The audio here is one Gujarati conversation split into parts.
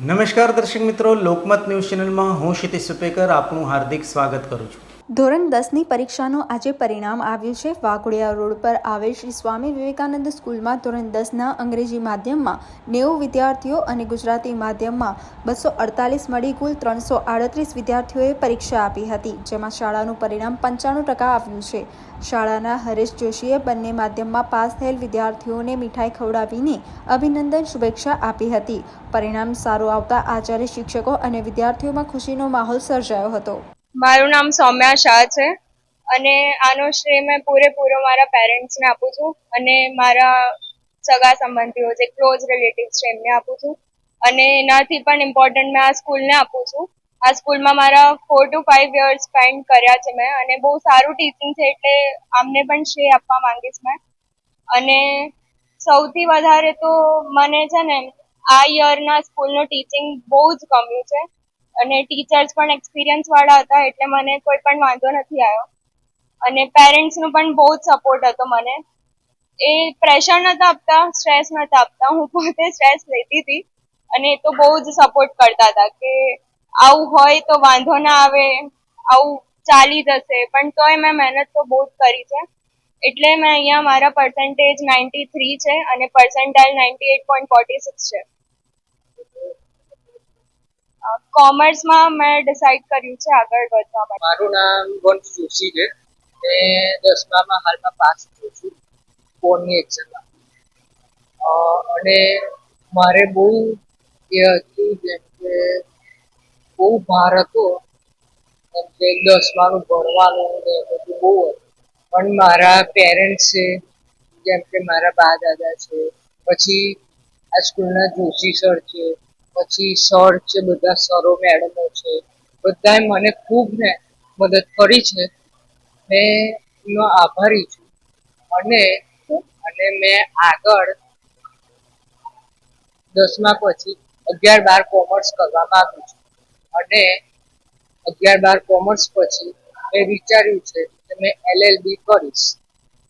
નમસ્કાર દર્શક મિત્રો લોકમત ન્યૂઝ ચેનલમાં હું ક્ષિતિશ સુપેકર આપનું હાર્દિક સ્વાગત કરું છું. ધોરણ દસની પરીક્ષાનું આજે પરિણામ આવ્યું છે. વાઘોડિયા રોડ પર આવેલ શ્રી સ્વામી વિવેકાનંદ સ્કૂલમાં ધોરણ દસના અંગ્રેજી માધ્યમમાં નેવું વિદ્યાર્થીઓ અને ગુજરાતી માધ્યમમાં બસો અડતાલીસ મળી કુલ ત્રણસો આડત્રીસ વિદ્યાર્થીઓએ પરીક્ષા આપી હતી, જેમાં શાળાનું પરિણામ પંચાણું ટકા આવ્યું છે. શાળાના હરેશ જોશીએ બંને માધ્યમમાં પાસ થયેલ વિદ્યાર્થીઓને મીઠાઈ ખવડાવીને અભિનંદન, શુભેચ્છા આપી હતી. પરિણામ સારું આવતા આચાર્ય શિક્ષકો અને વિદ્યાર્થીઓમાં ખુશીનો માહોલ સર્જાયો હતો. મારું નામ સૌમ્યા શાહ છે અને આનો શ્રેય મેં પૂરેપૂરો મારા પેરેન્ટ્સને આપું છું અને મારા સગા સંબંધીઓ જે ક્લોઝ રિલેટિવ્સ છે એમને આપું છું. અને એનાથી પણ ઇમ્પોર્ટન્ટ મેં આ સ્કૂલને આપું છું. આ સ્કૂલમાં મારા four two five years spend કર્યા છે મેં અને બહુ સારું ટીચિંગ છે એટલે આમને પણ શ્રેય આપવા માંગીશ મેં. અને સૌથી વધારે તો મને છે ને આ યરના સ્કૂલનું ટીચિંગ બહુ જ ગમ્યું છે. અને ટીચર્સ પણ એક્સપિરિયન્સ વાળા હતા એટલે મને કોઈ પણ વાંધો નથી આવ્યો. અને પેરેન્ટ્સનું પણ બહુ જ સપોર્ટ હતો મને. એ પ્રેશર નતા આપતા સ્ટ્રેસ નતા આપતા. હું પોતે સ્ટ્રેસ લેતી હતી અને એ તો બહુ જ સપોર્ટ કરતા હતા કે આવું હોય તો વાંધો ના આવે, આવું ચાલી જશે. પણ તોય મેં મહેનત તો બહુ જ કરી છે. એટલે મેં અહીંયા મારા પર્સન્ટેજ નાઇન્ટી થ્રી છે અને percentile ninety eight point forty six છે. કોમર્સમાં મેં ડિસાઈડ કર્યું છે આગળ વધવા માટે. મારું નામ વંશ જોશી છે. મેં દસમામાં હાલમાં પાસ થયો છું. બોર્ડની એક્ઝામમાં અને મારે બહુ એ હતું જેમ કે બહુ ભાર હતો. જેમ કે દસમાનું ભણવાનું ને બધું બહુ હતું. પણ મારા પેરેન્ટ્સ છે, જેમ કે મારા બા દાદા છે, પછી આ સ્કૂલના જોશી સર છે પછી સર છે, બધા સરો, મેડમો છે, બધાએ મને ખૂબ ને મદદ કરી છે. મેં એનો આભારી છું. અને અને મેં આગળ દસમા પછી અગિયાર બાર કોમર્સ કરવા માંગુ છું. અને અગિયાર બાર કોમર્સ પછી મેં વિચાર્યું છે કે મેં એલએલબી કરીશ.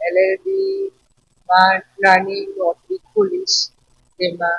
એલએલબીમાં નાની નોકરી ખોલીશ. તેમાં